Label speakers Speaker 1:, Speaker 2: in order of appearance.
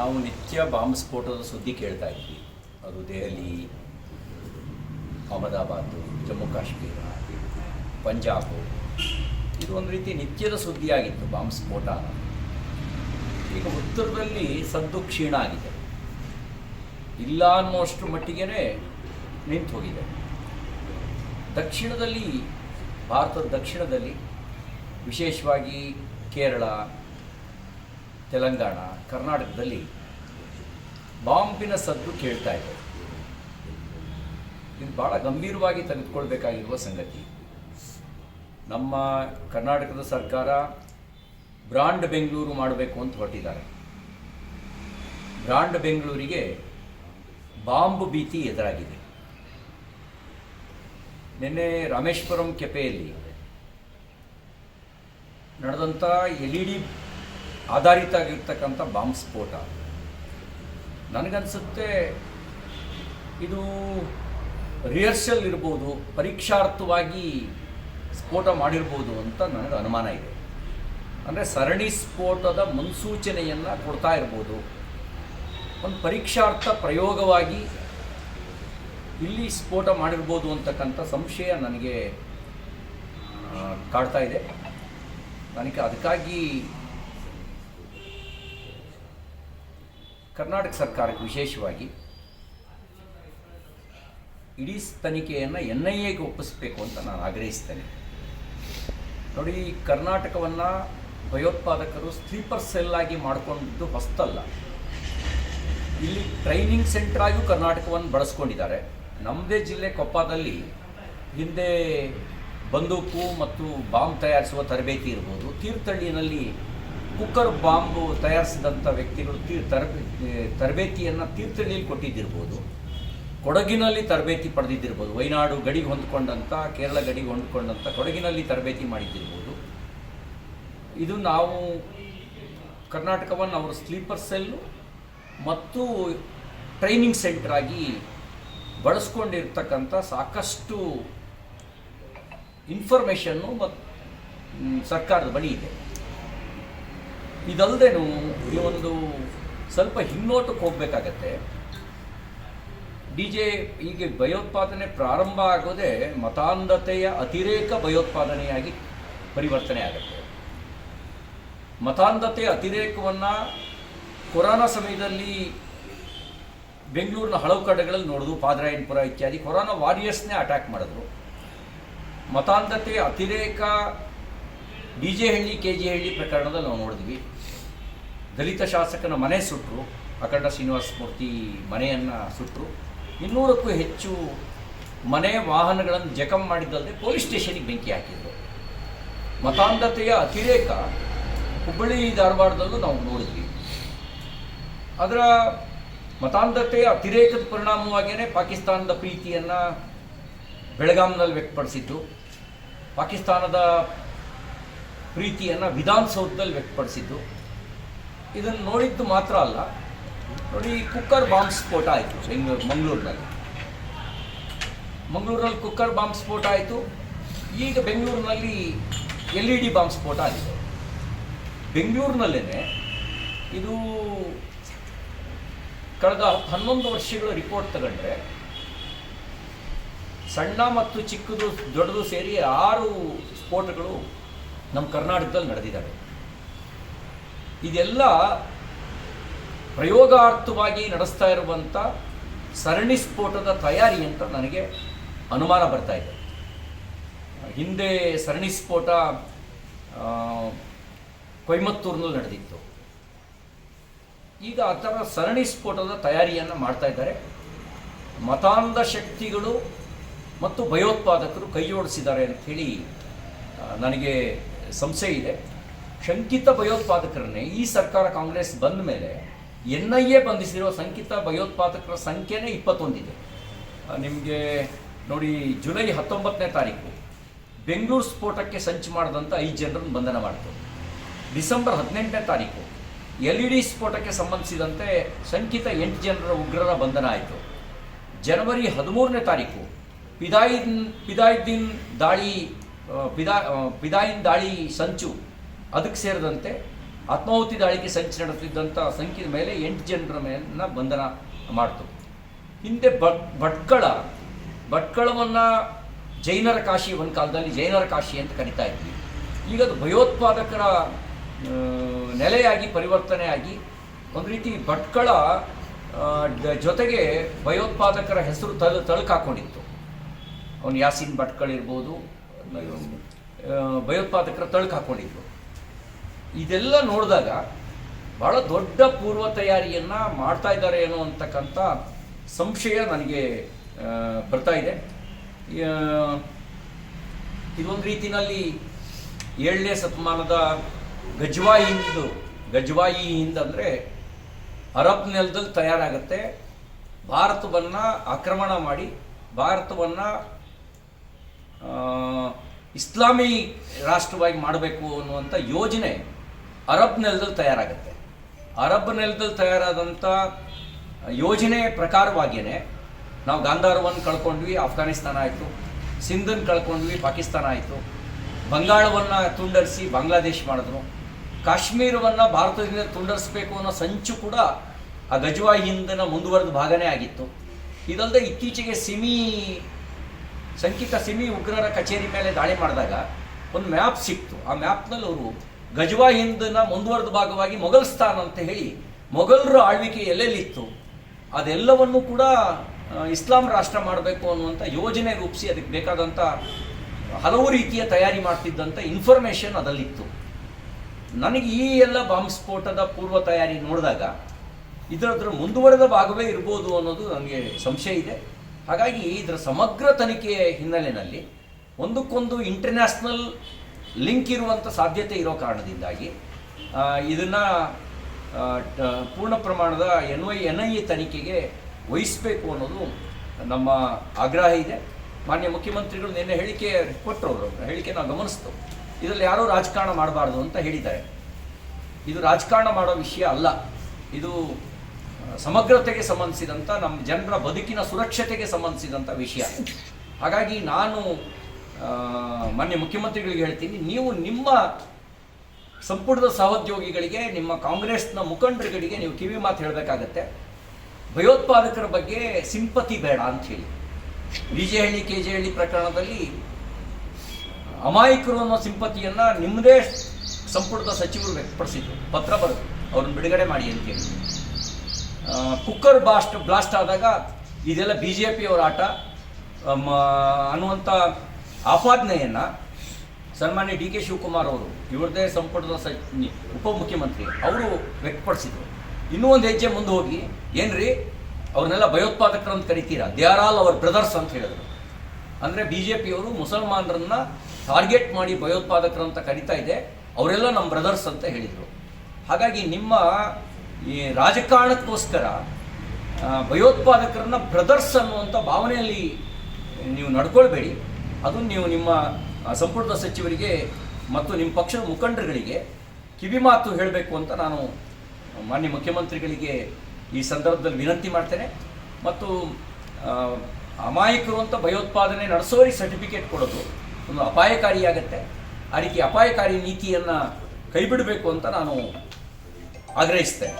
Speaker 1: ನಾವು ನಿತ್ಯ ಬಾಂಬ್ ಸ್ಫೋಟದ ಸುದ್ದಿ ಕೇಳ್ತಾ ಇದ್ವಿ. ಅದು ದೆಹಲಿ, ಅಹಮದಾಬಾದ್, ಜಮ್ಮು ಕಾಶ್ಮೀರ, ಪಂಜಾಬು. ಇದು ಒಂದು ರೀತಿ ನಿತ್ಯದ ಸುದ್ದಿಯಾಗಿತ್ತು ಬಾಂಬ್ ಸ್ಫೋಟ ಈಗ ಉತ್ತರದಲ್ಲಿ ಸದ್ದು ಕ್ಷೀಣ ಆಗಿದೆ. ಇಲ್ಲ ಅನ್ನುವಷ್ಟು ಮಟ್ಟಿಗೆ ನಿಂತು ಹೋಗಿದೆ. ದಕ್ಷಿಣದಲ್ಲಿ, ಭಾರತದ ದಕ್ಷಿಣದಲ್ಲಿ, ವಿಶೇಷವಾಗಿ ಕೇರಳ, ತೆಲಂಗಾಣ ಕರ್ನಾಟಕದಲ್ಲಿ ಬಾಂಬಿನ ಸದ್ದು ಕೇಳ್ತಾ ಇದೆ. ಇದು ಭಾಳ ಗಂಭೀರವಾಗಿ ತೆಗೆದುಕೊಳ್ಬೇಕಾಗಿರುವ ಸಂಗತಿ. ನಮ್ಮ ಕರ್ನಾಟಕದ ಸರ್ಕಾರ ಬ್ರಾಂಡ್ ಬೆಂಗಳೂರು ಮಾಡಬೇಕು ಅಂತ ಹೊರಟಿದ್ದಾರೆ. ಬ್ರಾಂಡ್ ಬೆಂಗಳೂರಿಗೆ ಬಾಂಬ್ ಭೀತಿ ಎದುರಾಗಿದೆ. ನಿನ್ನೆ ರಾಮೇಶ್ವರಂ ಕೆಪೆಯಲ್ಲಿ ನಡೆದಂಥ ಎಲ್ ಇ ಡಿ ಆಧಾರಿತ ಆಗಿರ್ತಕ್ಕಂಥ ಬಾಂಬ್ ಸ್ಫೋಟ. ನನಗನ್ಸುತ್ತೆ ಇದು ರಿಹರ್ಸಲ್ ಇರ್ಬೋದು, ಪರೀಕ್ಷಾರ್ಥವಾಗಿ ಸ್ಫೋಟ ಮಾಡಿರ್ಬೋದು ಅಂತ ನನಗೆ ಅನುಮಾನ ಇದೆ. ಅಂದರೆ ಸರಣಿ ಸ್ಫೋಟದ ಮುನ್ಸೂಚನೆಯನ್ನು ಕೊಡ್ತಾ ಇರ್ಬೋದು. ಒಂದು ಪರೀಕ್ಷಾರ್ಥ ಪ್ರಯೋಗವಾಗಿ ಇಲ್ಲಿ ಸ್ಫೋಟ ಮಾಡಿರ್ಬೋದು ಅಂತಕ್ಕಂಥ ಸಂಶಯ ನನಗೆ ಕಾಡ್ತಾ ಇದೆ. ನನಗೆ ಅದಕ್ಕಾಗಿ ಕರ್ನಾಟಕ ಸರ್ಕಾರಕ್ಕೆ ವಿಶೇಷವಾಗಿ ಇಡೀ ತನಿಖೆಯನ್ನು ಎನ್ ಐ ಎಗೆ ಒಪ್ಪಿಸಬೇಕು ಅಂತ ನಾನು ಆಗ್ರಹಿಸ್ತೇನೆ. ನೋಡಿ ಕರ್ನಾಟಕವನ್ನು ಭಯೋತ್ಪಾದಕರು ಸ್ಲೀಪರ್ ಸೆಲ್ ಆಗಿ ಮಾಡಿಕೊಂಡಿದ್ದು ಹೊಸ್ತಲ್ಲ. ಇಲ್ಲಿ ಟ್ರೈನಿಂಗ್ ಸೆಂಟರ್ ಆಗಿಯೂ ಕರ್ನಾಟಕವನ್ನು ಬಳಸ್ಕೊಂಡಿದ್ದಾರೆ. ನಮ್ಮದೇ ಜಿಲ್ಲೆ ಕೊಪ್ಪದಲ್ಲಿ ಹಿಂದೆ ಬಂದೂಕು ಮತ್ತು ಬಾಂಬ್ ತಯಾರಿಸುವ ತರಬೇತಿ ಇರ್ಬೋದು ತೀರ್ಥಹಳ್ಳಿನಲ್ಲಿ ಕುಕ್ಕರ್ ಬಾಂಬ್ ತಯಾರಿಸಿದಂಥ ವ್ಯಕ್ತಿಗಳು ತೀರ್ ತರಬೇ, ತರಬೇತಿಯನ್ನು ತೀರ್ಥಹಳ್ಳಿಯಲ್ಲಿ ಕೊಟ್ಟಿದ್ದಿರ್ಬೋದು. ಕೊಡಗಿನಲ್ಲಿ ತರಬೇತಿ ಪಡೆದಿದ್ದಿರ್ಬೋದು. ವೈನಾಡು ಗಡಿಗೆ ಹೊಂದ್ಕೊಂಡಂಥ, ಕೇರಳ ಗಡಿಗೆ ಹೊಂದ್ಕೊಂಡಂಥ ಕೊಡಗಿನಲ್ಲಿ ತರಬೇತಿ ಮಾಡಿದ್ದಿರ್ಬೋದು. ಇದು ನಾವು ಕರ್ನಾಟಕವನ್ನು ಅವರು ಸ್ಲೀಪರ್ ಸೆಲ್ಲು ಮತ್ತು ಟ್ರೈನಿಂಗ್ ಸೆಂಟರ್ ಆಗಿ ಬಳಸ್ಕೊಂಡಿರ್ತಕ್ಕಂಥ ಸಾಕಷ್ಟು ಇನ್ಫಾರ್ಮೇಷನ್ನು ಮತ್ತು ಸರ್ಕಾರದ ಬಳಿ ಇದೆ. ಇದಲ್ಲದೇನು ಈ ಒಂದು ಸ್ವಲ್ಪ ಹಿನ್ನೋಟಕ್ಕೆ ಹೋಗ್ಬೇಕಾಗತ್ತೆ. ಡಿ ಜೆ ಹೀಗೆ ಭಯೋತ್ಪಾದನೆ ಪ್ರಾರಂಭ ಆಗೋದೇ ಮತಾಂಧತೆಯ ಅತಿರೇಕ ಭಯೋತ್ಪಾದನೆಯಾಗಿ ಪರಿವರ್ತನೆ ಆಗುತ್ತೆ. ಮತಾಂಧತೆ ಅತಿರೇಕವನ್ನು ಕೊರೋನಾ ಸಮಯದಲ್ಲಿ ಬೆಂಗಳೂರಿನ ಹಲವು ಕಡೆಗಳಲ್ಲಿ ನೋಡಿದ್ರು ಪಾದರಾಯನಪುರ ಇತ್ಯಾದಿ ಕೊರೋನಾ ವಾರಿಯರ್ಸ್ನೇ ಅಟ್ಯಾಕ್ ಮಾಡಿದ್ರು. ಮತಾಂಧತೆ ಅತಿರೇಕ D J Halli, K G Halli ಪ್ರಕರಣದಲ್ಲಿ ನಾವು ನೋಡಿದ್ವಿ. ದಲಿತ ಶಾಸಕನ ಮನೆ ಸುಟ್ಟರು ಅಖಂಡ ಶ್ರೀನಿವಾಸ ಮೂರ್ತಿ ಮನೆಯನ್ನು ಸುಟ್ಟರು ಇನ್ನೂರಕ್ಕೂ ಹೆಚ್ಚು ಮನೆ ವಾಹನಗಳನ್ನು ಜಖಂ ಮಾಡಿದ್ದಲ್ಲದೆ ಪೊಲೀಸ್ ಸ್ಟೇಷನಿಗೆ ಬೆಂಕಿ ಹಾಕಿದರು. ಮತಾಂಧತೆಯ ಅತಿರೇಕ ಹುಬ್ಬಳ್ಳಿ, ಧಾರವಾಡದಲ್ಲೂ ನಾವು ನೋಡಿದ್ವಿ. ಅದರ ಮತಾಂಧತೆಯ ಅತಿರೇಕದ ಪರಿಣಾಮವಾಗಿಯೇ ಪಾಕಿಸ್ತಾನದ ಪ್ರೀತಿಯನ್ನು ಬೆಳಗಾಂನಲ್ಲಿ ವ್ಯಕ್ತಪಡಿಸಿದ್ದು. ಪಾಕಿಸ್ತಾನದ ಪ್ರೀತಿಯನ್ನು ವಿಧಾನಸೌಧದಲ್ಲಿ ವ್ಯಕ್ತಪಡಿಸಿದ್ದು. ಇದನ್ನು ನೋಡಿದ್ದು ಮಾತ್ರ ಅಲ್ಲ. ನೋಡಿ, ಕುಕ್ಕರ್ ಬಾಂಬ್ ಸ್ಫೋಟ ಆಯಿತು ಬೆಂಗಳೂರು, ಮಂಗಳೂರಿನಲ್ಲಿ. ಮಂಗಳೂರಿನಲ್ಲಿ ಕುಕ್ಕರ್ ಬಾಂಬ್ ಸ್ಫೋಟ ಆಯಿತು. ಈಗ ಬೆಂಗಳೂರಿನಲ್ಲಿ ಎಲ್ ಇ ಡಿ ಬಾಂಬ್ ಸ್ಫೋಟ ಆಗಿದೆ. ಬೆಂಗಳೂರಿನಲ್ಲೇ ಇದು ಕಳೆದ ಹನ್ನೊಂದು ವರ್ಷಗಳ ರಿಪೋರ್ಟ್ ತಗೊಂಡ್ರೆ ಸಣ್ಣ ಮತ್ತು ಚಿಕ್ಕದು ದೊಡ್ಡದು ಸೇರಿ ಆರು ಸ್ಫೋಟಗಳು ನಮ್ಮ ಕರ್ನಾಟಕದಲ್ಲಿ ನಡೆದಿದ್ದಾವೆ. ಇದೆಲ್ಲ ಪ್ರಯೋಗಾರ್ಥವಾಗಿ ನಡೆಸ್ತಾ ಇರುವಂಥ ಸರಣಿ ಸ್ಫೋಟದ ತಯಾರಿ ಅಂತ ನನಗೆ ಅನುಮಾನ ಬರ್ತಾ ಇದೆ. ಹಿಂದೆ ಸರಣಿ ಸ್ಫೋಟ ಕೊಯಮತ್ತೂರಿನಲ್ಲಿ ನಡೆದಿತ್ತು. ಈಗ ಆ ಥರ ಸರಣಿ ಸ್ಫೋಟದ ತಯಾರಿಯನ್ನು ಮಾಡ್ತಾ ಇದ್ದಾರೆ. ಮತಾಂಧ ಶಕ್ತಿಗಳು ಮತ್ತು ಭಯೋತ್ಪಾದಕರು ಕೈಯೋಡಿಸಿದ್ದಾರೆ ಅಂತ ಅಂಥೇಳಿ ನನಗೆ ಸಂಶಯ ಇದೆ. ಶಂಕಿತ ಭಯೋತ್ಪಾದಕರನ್ನೇ ಈ ಸರ್ಕಾರ ಕಾಂಗ್ರೆಸ್ ಬಂದ ಮೇಲೆ ಎನ್ ಐ ಎ ಬಂಧಿಸಿರೋ ಶಂಕಿತ ಭಯೋತ್ಪಾದಕರ ಸಂಖ್ಯೆನೇ ಇಪ್ಪತ್ತೊಂದಿದೆ. ನಿಮಗೆ ನೋಡಿ ಜುಲೈ ಹತ್ತೊಂಬತ್ತನೇ ತಾರೀಕು ಬೆಂಗಳೂರು ಸ್ಫೋಟಕ್ಕೆ ಸಂಚು ಮಾಡಿದಂಥ ಐದು ಜನರನ್ನು ಬಂಧನ ಮಾಡಿತು. ಡಿಸೆಂಬರ್ ಹದಿನೆಂಟನೇ ತಾರೀಕು ಎಲ್ ಇ ಡಿ ಸ್ಫೋಟಕ್ಕೆ ಸಂಬಂಧಿಸಿದಂತೆ ಶಂಕಿತ ಎಂಟು ಜನರ ಉಗ್ರರ ಬಂಧನ ಆಯಿತು. ಜನವರಿ ಹದಿಮೂರನೇ ತಾರೀಕು ಪಿದಾಯಿನ್ ಪಿದಾಯಿದ್ದೀನ್ ದಾಳಿ ಪಿದಾ ಪಿದಾಯಿನ ದಾಳಿ ಸಂಚು ಅದಕ್ಕೆ ಸೇರಿದಂತೆ ಆತ್ಮಾಹುತಿ ದಾಳಿಗೆ ಸಂಚು ನಡೆಸುತ್ತಿದ್ದಂಥ ಸಂಖ್ಯೆ ಮೇಲೆ ಎಂಟು ಜನರ ಮೇಲನ್ನ ಬಂಧನ ಮಾಡ್ತು. ಹಿಂದೆ ಭಟ್, ಭಟ್ಕಳ, ಭಟ್ಕಳವನ್ನು ಜೈನರ ಕಾಶಿ, ಒಂದು ಕಾಲದಲ್ಲಿ ಜೈನರ ಕಾಶಿ ಅಂತ ಕರಿತಾ ಇದ್ವಿ. ಈಗ ಅದು ಭಯೋತ್ಪಾದಕರ ನೆಲೆಯಾಗಿ ಪರಿವರ್ತನೆ ಆಗಿ ಒಂದು ರೀತಿ ಭಟ್ಕಳ ಜೊತೆಗೆ ಭಯೋತ್ಪಾದಕರ ಹೆಸರು ತಳು, ತಳುಕಾಕೊಂಡಿತ್ತು. ಅವನು ಯಾಸಿನ್ ಭಟ್ಕಳ ಇರ್ಬೋದು ಭಯೋತ್ಪಾದಕರ ತಳ್ಕ ಹಾಕೊಂಡಿದ್ರು. ಇದೆಲ್ಲ ನೋಡಿದಾಗ ಬಹಳ ದೊಡ್ಡ ಪೂರ್ವ ತಯಾರಿಯನ್ನ ಮಾಡ್ತಾ ಇದ್ದಾರೆ ಏನೋ ಅಂತಕ್ಕಂಥ ಸಂಶಯ ನನಗೆ ಬರ್ತಾ ಇದೆ. ಇದೊಂದು ರೀತಿಯಲ್ಲಿ ಏಳನೇ ಶತಮಾನದ ಗಜ್ವಾಯಿಂದು ಗಜ್ವಾಯಿಯಿಂದ ಅಂದರೆ ಅರಬ್ ನೆಲದಲ್ಲಿ ತಯಾರಾಗುತ್ತೆ. ಭಾರತವನ್ನು ಆಕ್ರಮಣ ಮಾಡಿ, ಭಾರತವನ್ನು ಇಸ್ಲಾಮಿ ರಾಷ್ಟ್ರವಾಗಿ ಮಾಡಬೇಕು ಅನ್ನುವಂಥ ಯೋಜನೆ ಅರಬ್ ನೆಲದಲ್ಲಿ ತಯಾರಾಗುತ್ತೆ. ಅರಬ್ ನೆಲದಲ್ಲಿ ತಯಾರಾದಂಥ ಯೋಜನೆ ಪ್ರಕಾರವಾಗಿಯೇ ನಾವು ಗಾಂಧಾರವನ್ನು ಕಳ್ಕೊಂಡ್ವಿ, ಆಫ್ಘಾನಿಸ್ತಾನ ಆಯಿತು, ಸಿಂಧನ್ ಕಳ್ಕೊಂಡ್ವಿ, ಪಾಕಿಸ್ತಾನ ಆಯಿತು. ಬಂಗಾಳವನ್ನು ತುಂಡರಿಸಿ ಬಾಂಗ್ಲಾದೇಶ್ ಮಾಡಿದ್ರು. ಕಾಶ್ಮೀರವನ್ನು ಭಾರತದಿಂದ ತುಂಡರಿಸಬೇಕು ಅನ್ನೋ ಸಂಚು ಕೂಡ ಆ ಗಜ್ವಾ ಹಿಂದಿನ ಮುಂದುವರೆದ ಭಾಗನೇ ಆಗಿತ್ತು. ಇದಲ್ಲದೆ ಇತ್ತೀಚೆಗೆ ಸಿಮಿ ಶಂಕಿತ ಸಿಮಿ ಉಗ್ರರ ಕಚೇರಿ ಮೇಲೆ ದಾಳಿ ಮಾಡಿದಾಗ ಒಂದು ಮ್ಯಾಪ್ ಸಿಕ್ತು. ಆ ಮ್ಯಾಪ್ನಲ್ಲಿ ಅವರು ಗಜವಾ ಹಿಂದಿನ ಮುಂದುವರೆದ ಭಾಗವಾಗಿ ಮೊಘಲ್ಸ್ತಾನ್ ಅಂತ ಹೇಳಿ ಮೊಘಲರ ಆಳ್ವಿಕೆ ಎಲ್ಲೆಲ್ಲಿತ್ತು ಅದೆಲ್ಲವನ್ನು ಕೂಡ ಇಸ್ಲಾಂ ರಾಷ್ಟ್ರ ಮಾಡಬೇಕು ಅನ್ನುವಂಥ ಯೋಜನೆ ರೂಪಿಸಿ ಅದಕ್ಕೆ ಬೇಕಾದಂಥ ಹಲವು ರೀತಿಯ ತಯಾರಿ ಮಾಡ್ತಿದ್ದಂಥ ಇನ್ಫಾರ್ಮೇಷನ್ ಅದಲ್ಲಿತ್ತು. ನನಗೆ ಈ ಎಲ್ಲ ಬಾಂಬ್ ಸ್ಫೋಟದ ಪೂರ್ವ ತಯಾರಿ ನೋಡಿದಾಗ ಇದರ ಮುಂದುವರೆದ ಭಾಗವೇ ಇರ್ಬೋದು ಅನ್ನೋದು ನನಗೆ ಸಂಶಯ ಇದೆ. ಹಾಗಾಗಿ ಇದರ ಸಮಗ್ರ ತನಿಖೆಯ ಹಿನ್ನೆಲೆಯಲ್ಲಿ ಒಂದಕ್ಕೊಂದು ಇಂಟರ್ನ್ಯಾಷನಲ್ ಲಿಂಕ್ ಇರುವಂಥ ಸಾಧ್ಯತೆ ಇರೋ ಕಾರಣದಿಂದಾಗಿ ಇದನ್ನು ಪೂರ್ಣ ಪ್ರಮಾಣದ N Y N I A ತನಿಖೆಗೆ ವಹಿಸಬೇಕು ಅನ್ನೋದು ನಮ್ಮ ಆಗ್ರಹ ಇದೆ. ಮಾನ್ಯ ಮುಖ್ಯಮಂತ್ರಿಗಳು ನಿನ್ನೆ ಹೇಳಿಕೆ ಕೊಟ್ಟರು ಅವರು. ಹೇಳಿಕೆ ನಾವು ಗಮನಿಸ್ತು. ಇದರಲ್ಲಿ ಯಾರೂ ರಾಜಕಾರಣ ಮಾಡಬಾರ್ದು ಅಂತ ಹೇಳಿದ್ದಾರೆ. ಇದು ರಾಜಕಾರಣ ಮಾಡೋ ವಿಷಯ ಅಲ್ಲ. ಇದು ಸಮಗ್ರತೆಗೆ ಸಂಬಂಧಿಸಿದಂಥ ನಮ್ಮ ಜನರ ಬದುಕಿನ ಸುರಕ್ಷತೆಗೆ ಸಂಬಂಧಿಸಿದಂಥ ವಿಷಯ. ಹಾಗಾಗಿ ನಾನು ಮಾನ್ಯ ಮುಖ್ಯಮಂತ್ರಿಗಳಿಗೆ ಹೇಳ್ತೀನಿ ನೀವು ನಿಮ್ಮ ಸಂಪುಟದ ಸಹೋದ್ಯೋಗಿಗಳಿಗೆ ನಿಮ್ಮ ಕಾಂಗ್ರೆಸ್ನ ಮುಖಂಡರುಗಳಿಗೆ ನೀವು ಕಿವಿ ಮಾತು ಹೇಳಬೇಕಾಗತ್ತೆ. ಭಯೋತ್ಪಾದಕರ ಬಗ್ಗೆ ಸಿಂಪತಿ ಬೇಡ ಅಂತ ಹೇಳಿ. B J Halli K J Halli ಪ್ರಕರಣದಲ್ಲಿ ಅಮಾಯಕರು ಅನ್ನೋ ಸಿಂಪತಿಯನ್ನು ನಿಮ್ಮದೇ ಸಂಪುಟದ ಸಚಿವರು ವ್ಯಕ್ತಪಡಿಸಿದ್ರು. ಪತ್ರ ಬರೆದು ಅವ್ರನ್ನ ಬಿಡುಗಡೆ ಮಾಡಿ ಅಂತೇಳಿ ಆ, ಕುಕ್ಕರ್ ಬಾಸ್ಟ್ ಬ್ಲಾಸ್ಟ್ ಆದಾಗ ಇದೆಲ್ಲ ಬಿ ಜೆ ಪಿಯವರ ಆಟ. ಅನ್ನುವಂಥ ಆಪಾದನೆಯನ್ನು ಸನ್ಮಾನ್ಯ ಡಿ ಕೆ ಶಿವಕುಮಾರ್ ಅವರು ಇವ್ರದೇ ಸಂಪುಟದ ಸ ಉಪಮುಖ್ಯಮಂತ್ರಿ, ಅವರು ವ್ಯಕ್ತಪಡಿಸಿದರು. ಇನ್ನೂ ಒಂದು ಹೆಜ್ಜೆ ಮುಂದೆ ಹೋಗಿ, ಏನ್ರಿ, ಅವ್ರನ್ನೆಲ್ಲ ಭಯೋತ್ಪಾದಕರು ಅಂತ ಕರಿತೀರಾ? They are all our brothers ಅಂತ ಹೇಳಿದ್ರು. ಅಂದರೆ ಬಿ ಜೆ ಪಿಯವರು ಮುಸಲ್ಮಾನರನ್ನ ಟಾರ್ಗೆಟ್ ಮಾಡಿ ಭಯೋತ್ಪಾದಕರು ಅಂತ ಕರಿತಾ ಇದೆ, ಅವರೆಲ್ಲ ನಮ್ಮ ಬ್ರದರ್ಸ್ ಅಂತ ಹೇಳಿದರು. ಹಾಗಾಗಿ ನಿಮ್ಮ ಈ ರಾಜಕಾರಣಕ್ಕೋಸ್ಕರ ಭಯೋತ್ಪಾದಕರನ್ನ ಬ್ರದರ್ಸ್ ಅನ್ನುವಂಥ ಭಾವನೆಯಲ್ಲಿ ನೀವು ನಡ್ಕೊಳ್ಬೇಡಿ. ಅದು ನೀವು ನಿಮ್ಮ ಸಂಪುಟದ ಸಚಿವರಿಗೆ ಮತ್ತು ನಿಮ್ಮ ಪಕ್ಷದ ಮುಖಂಡರುಗಳಿಗೆ ಕಿವಿಮಾತು ಹೇಳಬೇಕು ಅಂತ ನಾನು ಮಾನ್ಯ ಮುಖ್ಯಮಂತ್ರಿಗಳಿಗೆ ಈ ಸಂದರ್ಭದಲ್ಲಿ ವಿನಂತಿ ಮಾಡ್ತೇನೆ. ಮತ್ತು ಅಮಾಯಕರು ಅಂತ ಭಯೋತ್ಪಾದನೆ ನಡೆಸೋರಿಗೆ ಸರ್ಟಿಫಿಕೇಟ್ ಕೊಡೋದು ಒಂದು ಅಪಾಯಕಾರಿಯಾಗತ್ತೆ. ಆ ರೀತಿ ಅಪಾಯಕಾರಿ ನೀತಿಯನ್ನು ಕೈಬಿಡಬೇಕು ಅಂತ ನಾನು ಆಗ್ರಹಿಸ್ತೇನೆ